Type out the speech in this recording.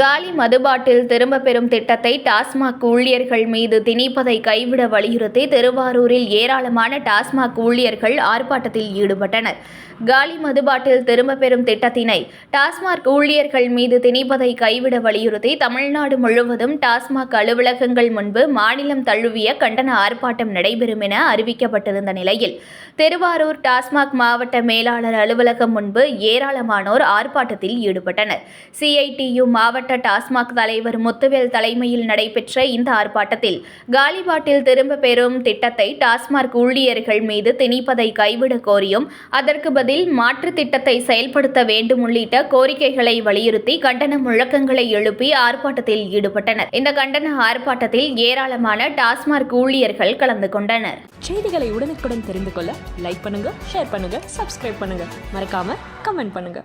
காலி மதுபாட்டில் திரும்ப பெறும் திட்டத்தை டாஸ்மாக் ஊழியர்கள் மீது திணிப்பதை கைவிட வலியுறுத்தி திருவாரூரில் ஏராளமான டாஸ்மாக் ஊழியர்கள் ஆர்ப்பாட்டத்தில் ஈடுபட்டனர். காலி மதுபாட்டில் திரும்ப பெறும் திட்டத்தினை டாஸ்மாக் ஊழியர்கள் மீது திணிப்பதை கைவிட வலியுறுத்தி தமிழ்நாடு முழுவதும் டாஸ்மாக் அலுவலகங்கள் முன்பு மாநிலம் தழுவிய கண்டன ஆர்ப்பாட்டம் நடைபெறும் என அறிவிக்கப்பட்டிருந்த நிலையில் திருவாரூர் டாஸ்மாக் மாவட்ட மேலாளர் அலுவலகம் முன்பு ஏராளமானோர் ஆர்ப்பாட்டத்தில் ஈடுபட்டனர். சிஐடியு மாவட்ட டாஸ்மாக் தலைவர் முத்துவேல் தலைமையில் நடைபெற்ற இந்த ஆர்ப்பாட்டத்தில் காலிபாட்டில் திரும்ப பெறும் திட்டத்தை டாஸ்மாக் ஊழியர்கள் மீது திணிப்பதை கைவிட கோரியும் அதற்கு பதில் மாற்று திட்டத்தை செயல்படுத்த வேண்டும் உள்ளிட்ட கோரிக்கைகளை வலியுறுத்தி கண்டன முழக்கங்களை எழுப்பி ஆர்ப்பாட்டத்தில் ஈடுபட்டனர். இந்த கண்டன ஆர்ப்பாட்டத்தில் ஏராளமான டாஸ்மாக் ஊழியர்கள் கலந்து கொண்டனர். செய்திகளை உடனுக்குடன் தெரிந்து கொள்ள லைக் பண்ணுங்க ஷேர் பண்ணுங்க சப்ஸ்கிரைப் பண்ணுங்க. மறக்காம கமெண்ட் பண்ணுங்க.